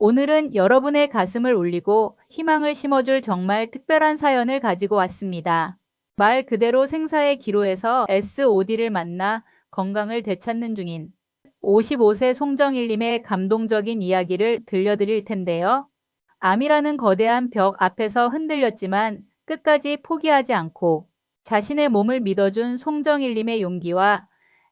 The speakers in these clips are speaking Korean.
오늘은 여러분의 가슴을 울리고 희망을 심어줄 정말 특별한 사연을 가지고 왔습니다. 말 그대로 생사의 기로에서 SOD를 만나 건강을 되찾는 중인 55세 송정일님의 감동적인 이야기를 들려드릴 텐데요. 암이라는 거대한 벽 앞에서 흔들렸지만 끝까지 포기하지 않고 자신의 몸을 믿어준 송정일님의 용기와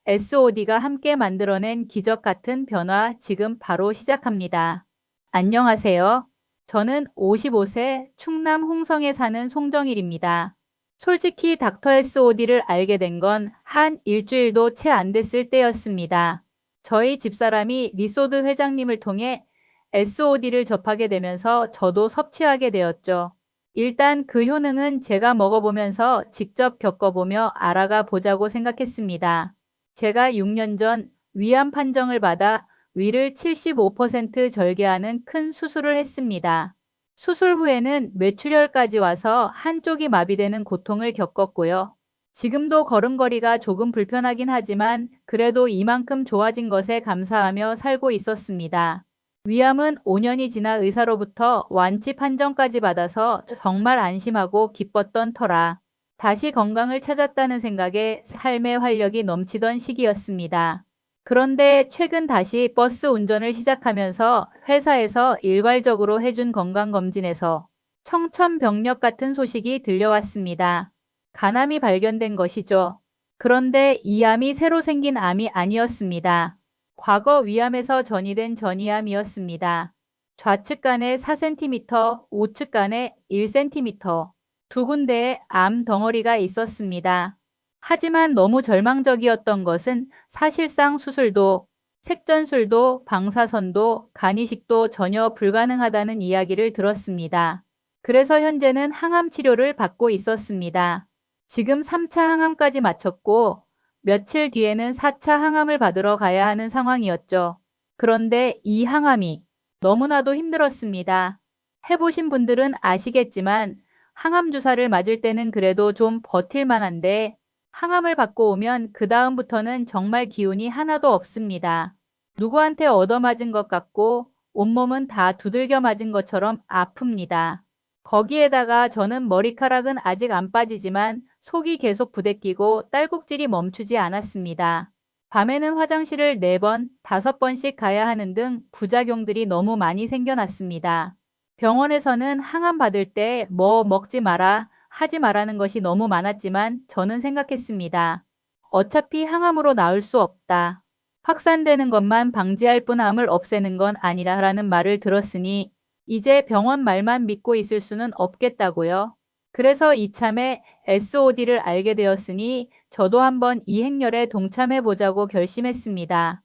SOD가 함께 만들어낸 기적 같은 변화 지금 바로 시작합니다. 안녕하세요. 저는 55세 충남 홍성에 사는 송정일입니다. 솔직히 닥터 SOD를 알게 된 건 한 일주일도 채 안 됐을 때였습니다. 저희 집사람이 리소드 회장님을 통해 SOD를 접하게 되면서 저도 섭취하게 되었죠. 일단 그 효능은 제가 먹어보면서 직접 겪어보며 알아가 보자고 생각했습니다. 제가 6년 전 위암 판정을 받아 위를 75% 절개하는 큰 수술을 했습니다. 수술 후에는 뇌출혈까지 와서 한쪽이 마비되는 고통을 겪었고요. 지금도 걸음걸이가 조금 불편하긴 하지만 그래도 이만큼 좋아진 것에 감사하며 살고 있었습니다. 위암은 5년이 지나 의사로부터 완치 판정까지 받아서 정말 안심하고 기뻤던 터라 다시 건강을 찾았다는 생각에 삶의 활력이 넘치던 시기였습니다. 그런데 최근 다시 버스 운전을 시작하면서 회사에서 일괄적으로 해준 건강검진에서 청천벽력 같은 소식이 들려왔습니다. 간암이 발견된 것이죠. 그런데 이 암이 새로 생긴 암이 아니었습니다. 과거 위암에서 전이된 전이암이었습니다. 좌측 간에 4cm, 우측 간에 1cm, 두 군데에 암 덩어리가 있었습니다. 하지만 너무 절망적이었던 것은 사실상 수술도, 색전술도, 방사선도, 간이식도 전혀 불가능하다는 이야기를 들었습니다. 그래서 현재는 항암 치료를 받고 있었습니다. 지금 3차 항암까지 마쳤고 며칠 뒤에는 4차 항암을 받으러 가야 하는 상황이었죠. 그런데 이 항암이 너무나도 힘들었습니다. 해보신 분들은 아시겠지만 항암 주사를 맞을 때는 그래도 좀 버틸 만한데 항암을 받고 오면 그 다음부터는 정말 기운이 하나도 없습니다. 누구한테 얻어맞은 것 같고 온몸은 다 두들겨 맞은 것처럼 아픕니다. 거기에다가 저는 머리카락은 아직 안 빠지지만 속이 계속 부대끼고 딸꾹질이 멈추지 않았습니다. 밤에는 화장실을 4번, 5번씩 가야 하는 등 부작용들이 너무 많이 생겨났습니다. 병원에서는 항암 받을 때 뭐 먹지 마라, 하지 말라는 것이 너무 많았지만 저는 생각했습니다. 어차피 항암으로 나을 수 없다. 확산되는 것만 방지할 뿐 암을 없애는 건 아니라라는 말을 들었으니 이제 병원 말만 믿고 있을 수는 없겠다고요. 그래서 이참에 SOD를 알게 되었으니 저도 한번 이 행렬에 동참해 보자고 결심했습니다.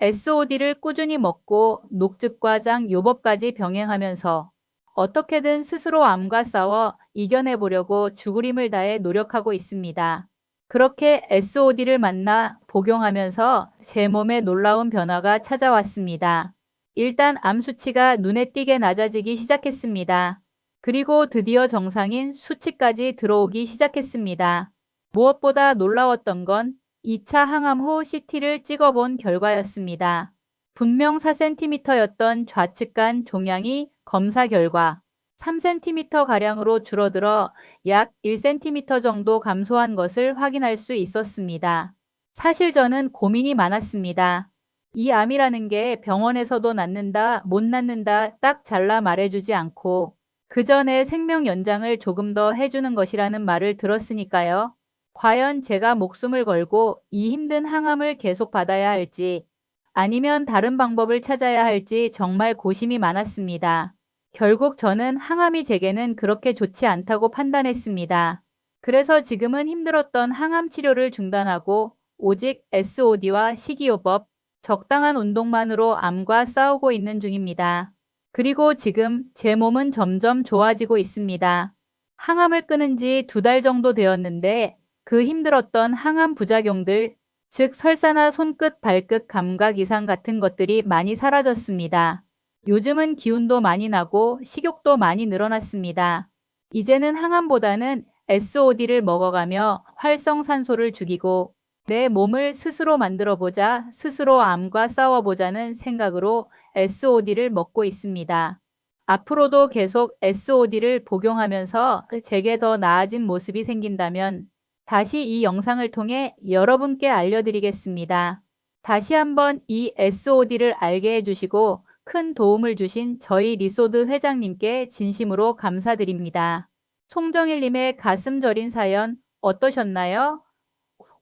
SOD를 꾸준히 먹고 녹즙과장 요법까지 병행하면서 어떻게든 스스로 암과 싸워 이겨내 보려고 죽으림을 다해 노력하고 있습니다. 그렇게 SOD를 만나 복용하면서 제 몸에 놀라운 변화가 찾아왔습니다. 일단 암 수치가 눈에 띄게 낮아지기 시작했습니다. 그리고 드디어 정상인 수치까지 들어오기 시작했습니다. 무엇보다 놀라웠던 건 2차 항암 후 CT를 찍어본 결과였습니다. 분명 4cm였던 좌측 간 종양이 검사 결과 3cm가량으로 줄어들어 약 1cm 정도 감소한 것을 확인할 수 있었습니다. 사실 저는 고민이 많았습니다. 이 암이라는 게 병원에서도 낫는다, 못 낫는다 딱 잘라 말해주지 않고 그 전에 생명 연장을 조금 더 해주는 것이라는 말을 들었으니까요. 과연 제가 목숨을 걸고 이 힘든 항암을 계속 받아야 할지 아니면 다른 방법을 찾아야 할지 정말 고심이 많았습니다. 결국 저는 항암이 제게는 그렇게 좋지 않다고 판단했습니다. 그래서 지금은 힘들었던 항암 치료를 중단하고 오직 SOD와 식이요법, 적당한 운동만으로 암과 싸우고 있는 중입니다. 그리고 지금 제 몸은 점점 좋아지고 있습니다. 항암을 끊은 지 두 달 정도 되었는데 그 힘들었던 항암 부작용들, 즉 설사나 손끝, 발끝 감각 이상 같은 것들이 많이 사라졌습니다. 요즘은 기운도 많이 나고 식욕도 많이 늘어났습니다. 이제는 항암보다는 SOD를 먹어가며 활성산소를 죽이고 내 몸을 스스로 만들어보자, 스스로 암과 싸워보자는 생각으로 SOD를 먹고 있습니다. 앞으로도 계속 SOD를 복용하면서 제게 더 나아진 모습이 생긴다면 다시 이 영상을 통해 여러분께 알려드리겠습니다. 다시 한번 이 SOD를 알게 해주시고 큰 도움을 주신 저희 리소드 회장님께 진심으로 감사드립니다. 송정일님의 가슴 저린 사연 어떠셨나요?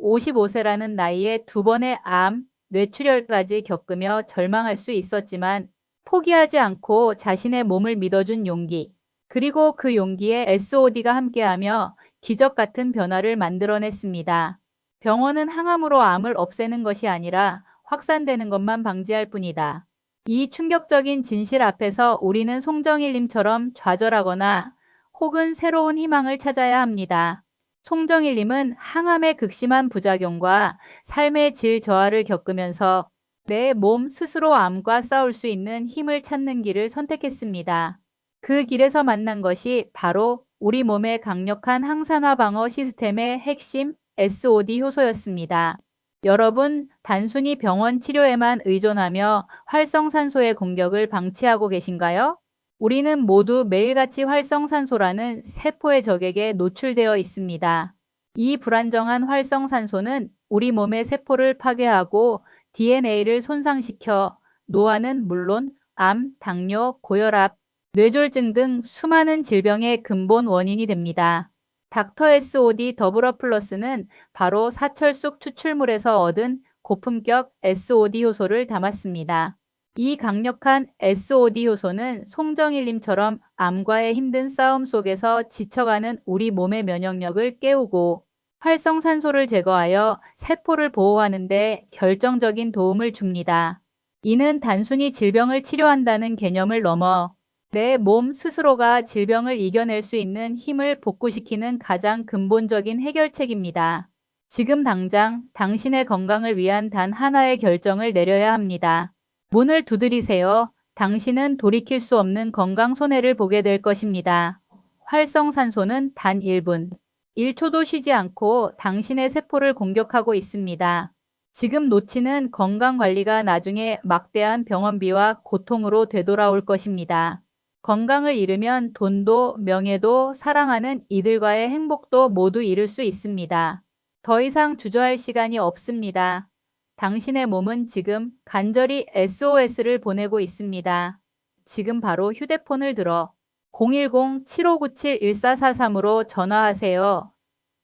55세라는 나이에 두 번의 암, 뇌출혈까지 겪으며 절망할 수 있었지만 포기하지 않고 자신의 몸을 믿어준 용기, 그리고 그 용기에 SOD가 함께하며 기적 같은 변화를 만들어냈습니다. 병원은 항암으로 암을 없애는 것이 아니라 확산되는 것만 방지할 뿐이다. 이 충격적인 진실 앞에서 우리는 송정일님처럼 좌절하거나 혹은 새로운 희망을 찾아야 합니다. 송정일님은 항암의 극심한 부작용과 삶의 질 저하를 겪으면서 내 몸 스스로 암과 싸울 수 있는 힘을 찾는 길을 선택했습니다. 그 길에서 만난 것이 바로 우리 몸의 강력한 항산화 방어 시스템의 핵심 SOD 효소였습니다. 여러분, 단순히 병원 치료에만 의존하며 활성산소의 공격을 방치하고 계신가요? 우리는 모두 매일같이 활성산소라는 세포의 적에게 노출되어 있습니다. 이 불안정한 활성산소는 우리 몸의 세포를 파괴하고 DNA를 손상시켜 노화는 물론 암, 당뇨, 고혈압, 뇌졸중 등 수많은 질병의 근본 원인이 됩니다. 닥터 SOD 더블어 플러스는 바로 사철쑥 추출물에서 얻은 고품격 SOD 효소를 담았습니다. 이 강력한 SOD 효소는 송정일님처럼 암과의 힘든 싸움 속에서 지쳐가는 우리 몸의 면역력을 깨우고 활성산소를 제거하여 세포를 보호하는 데 결정적인 도움을 줍니다. 이는 단순히 질병을 치료한다는 개념을 넘어 내 몸 스스로가 질병을 이겨낼 수 있는 힘을 복구시키는 가장 근본적인 해결책입니다. 지금 당장 당신의 건강을 위한 단 하나의 결정을 내려야 합니다. 문을 두드리세요. 당신은 돌이킬 수 없는 건강 손해를 보게 될 것입니다. 활성산소는 단 1분, 1초도 쉬지 않고 당신의 세포를 공격하고 있습니다. 지금 놓치는 건강관리가 나중에 막대한 병원비와 고통으로 되돌아올 것입니다. 건강을 잃으면 돈도 명예도 사랑하는 이들과의 행복도 모두 잃을 수 있습니다. 더 이상 주저할 시간이 없습니다. 당신의 몸은 지금 간절히 SOS를 보내고 있습니다. 지금 바로 휴대폰을 들어 010-7597-1443으로 전화하세요.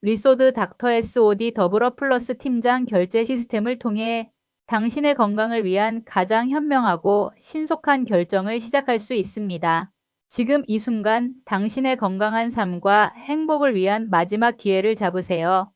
리소드 닥터 SOD 더블어 플러스 팀장 결제 시스템을 통해 당신의 건강을 위한 가장 현명하고 신속한 결정을 시작할 수 있습니다. 지금 이 순간 당신의 건강한 삶과 행복을 위한 마지막 기회를 잡으세요.